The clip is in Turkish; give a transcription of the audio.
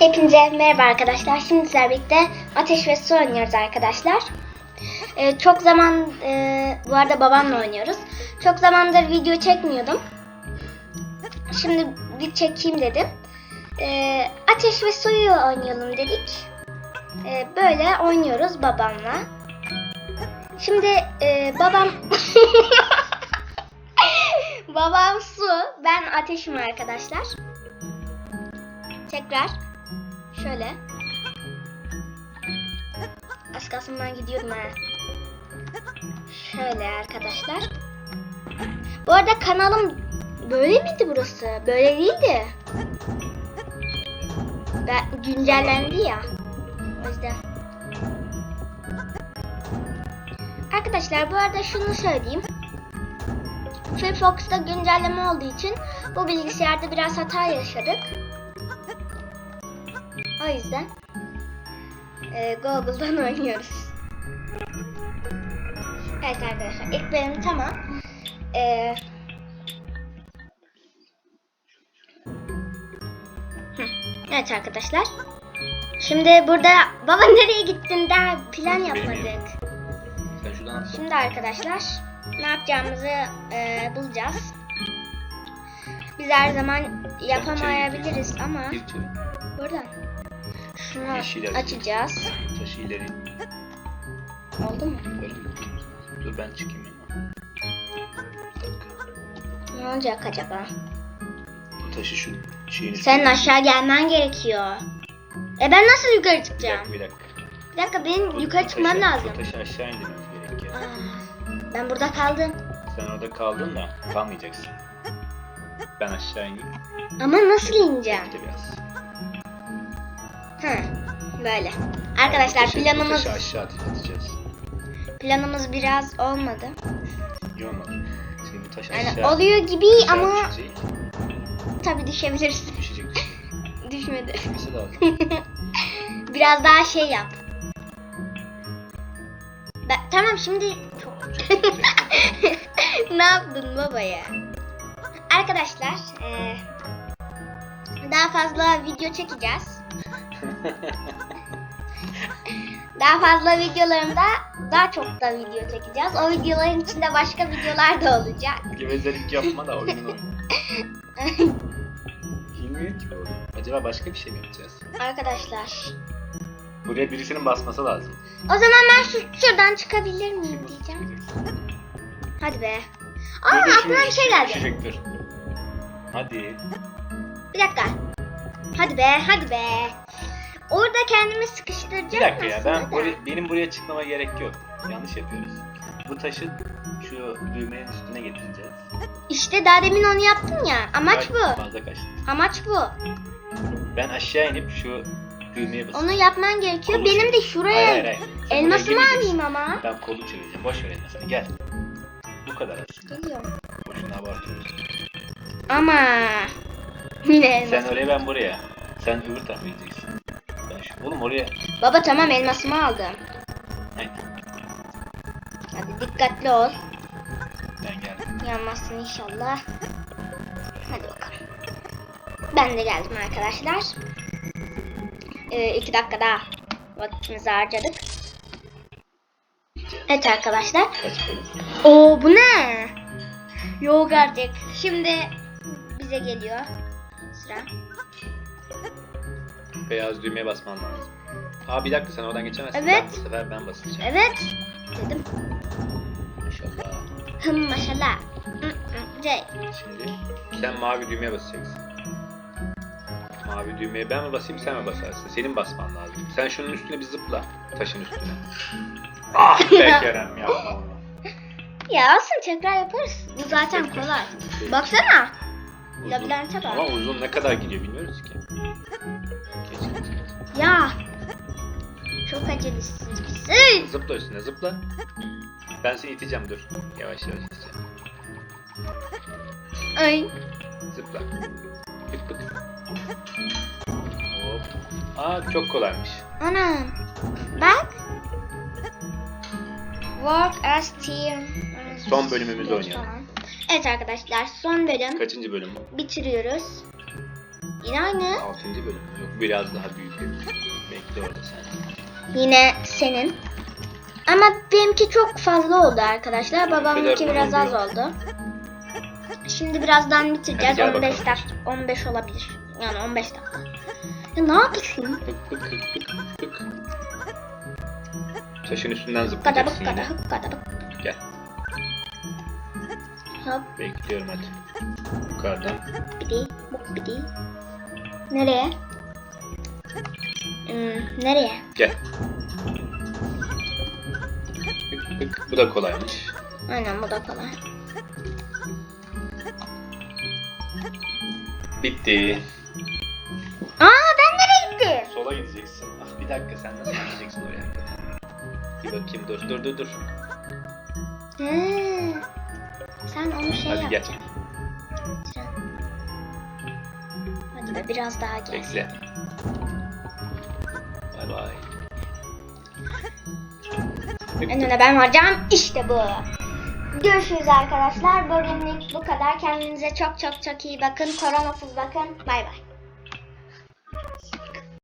Hepinize merhaba arkadaşlar. Şimdi sizlerle birlikte Ateş ve Su oynuyoruz arkadaşlar. Ee, çok zaman, e, bu arada babamla oynuyoruz. Çok zamandır video çekmiyordum. Şimdi bir çekeyim dedim. Ee, Ateş ve Su'yu oynayalım dedik. Ee, böyle oynuyoruz babamla. Şimdi e, babam... babam Su, ben Ateş'im arkadaşlar. Tekrar şöyle. Az kalsın ben gidiyordum ha. Şöyle arkadaşlar. Bu arada kanalım böyle miydi burası? Böyle değildi. Ben güncellendi ya. O yüzden. Arkadaşlar bu arada şunu söyleyeyim. Firefox'ta güncelleme olduğu için bu bilgisayarda biraz hata yaşadık. O yüzden e, Google'dan oynuyoruz. Evet arkadaşlar ilk bölüm tamam. E, hı, evet arkadaşlar. Şimdi burada baba nereye gittin daha plan yapmadık. Şimdi arkadaşlar ne yapacağımızı e, bulacağız. Biz her zaman yapamayabiliriz ama buradan şunu Yeşil açacağız. Taşı ileri. Oldu mu? Öyle mi? Dur ben çıkayım dakika. Ne olacak acaba? Bu taşı şu şeyin Senin aşağı gelmen gerekiyor. E ben nasıl yukarı çıkacağım? bir dakika. Bir dakika benim Bu- yukarı çıkmam taşı- lazım. Bu taşı aşağı indirmemiz gerekiyor. Aa, ben burada kaldım. Sen orada kaldın da kalmayacaksın. Ben aşağı ineyim. Ama nasıl ineceğim? Bekle biraz. Hı, böyle. Arkadaşlar Bu planımız taşı aşağı at- atacağız. planımız biraz olmadı. İyi olmadı. Şimdi taş Yani aşağı. oluyor gibi aşağı ama düşecek. tabii düşebilirsin. Düşecek. Düşmedi. Düşmesi lazım. Biraz daha şey yap. Ben, tamam şimdi ne yaptın baba ya? Arkadaşlar eee, daha fazla video çekeceğiz. Daha fazla videolarımda daha çok da video çekeceğiz. O videoların içinde başka videolar da olacak. Gevezelik yapma da oyun oyna. Bilmiyorum ki bu oyun. Acaba başka bir şey mi yapacağız? Arkadaşlar. Buraya birisinin basması lazım. O zaman ben şu, şuradan çıkabilir miyim diyeceğim. Hadi be. Aa dur, aklıma bir şey geldi. düşecektir. Hadi. Bir dakika. Hadi be, hadi be. Orada kendimi sıkıştıracağım Bir dakika ya ben buraya, benim buraya çıkmama gerek yok. Yanlış yapıyoruz. Bu taşı şu düğmenin üstüne getireceğiz. İşte daha demin onu yaptın ya. Amaç Ay, bu. Fazla kaçtı. Amaç bu. Ben aşağı inip şu düğmeye basacağım. Onu yapman gerekiyor. Kolu Benim de şuraya Hayır, hayır, hayır. Sen elmasımı buraya alayım ama. Ben kolu çevireceğim. Boş ver elmasını. Gel. Bu kadar aslında. Geliyorum. Boşuna abartıyoruz. Ama. Yine elmas. Sen oraya ben buraya. Sen öbür tarafa gideceksin. Oğlum oraya... Baba tamam elmasımı aldım. Hayır. Hadi dikkatli ol. Ben geldim. Yanmazsın inşallah. Hadi bakalım. Ben de geldim arkadaşlar. Ee, iki dakika daha vaktimizi harcadık. Evet arkadaşlar. Oo bu ne? Yok artık. Şimdi bize geliyor. Sıra. Beyaz düğmeye basman lazım. Aa bir dakika sen oradan geçemezsin. Evet. Ben bu sefer ben basacağım. Evet. Dedim. İnşallah. Hım maşallah. Şey. Şimdi sen mavi düğmeye basacaksın. Mavi düğmeye ben mi basayım sen mi basarsın? Senin basman lazım. Sen şunun üstüne bir zıpla. Taşın üstüne. Ah be Kerem yapma onu. Ya olsun tekrar yaparız. Bu zaten kolay. Baksana. Labirente bak. Ama uzun ne kadar gidiyor bilmiyoruz ki. Acelesin. Zıpla üstüne zıpla. Ben seni iteceğim dur. Yavaş yavaş iteceğim. Ay. Zıpla. Pıt pıt. Hop. Aa çok kolaymış. Anam. Bak. Work as team. Son bölümümüzü oynayalım. Tamam. Evet arkadaşlar son bölüm Kaçıncı bölüm bu? bitiriyoruz. Yine aynı. 6. bölüm. Yok biraz daha büyük. Bekle orada sen. Yine senin. Ama benimki çok fazla oldu arkadaşlar. Babamınki biraz az oldu. Şimdi birazdan bitireceğiz. Hadi gel 15 bakalım. dakika 15 olabilir. Yani 15 dakika. Ya ne yapıyorsun? Bık bık bık bık bık. Taşın üstünden Kada zıplayacaksın bık kada yine. hık kada bık. Gel. Hop Bekliyorum hadi. Yukarıdan. bidi buk bidi. Nereye? Hmm, nereye? Gel. Bu da kolaymış. Aynen bu da kolay. Bitti. Aa ben nereye gittim? Sola gideceksin. Ah bir dakika sen nasıl gideceksin oraya? Bir bakayım dur dur dur dur. He. Sen onu şey Hadi yap. gel. Hadi be biraz daha gel. Bekle. Bay. En öne ben varacağım. İşte bu. Görüşürüz arkadaşlar. Bugünlük bu kadar. Kendinize çok çok çok iyi bakın. Koronasız bakın. Bay bay.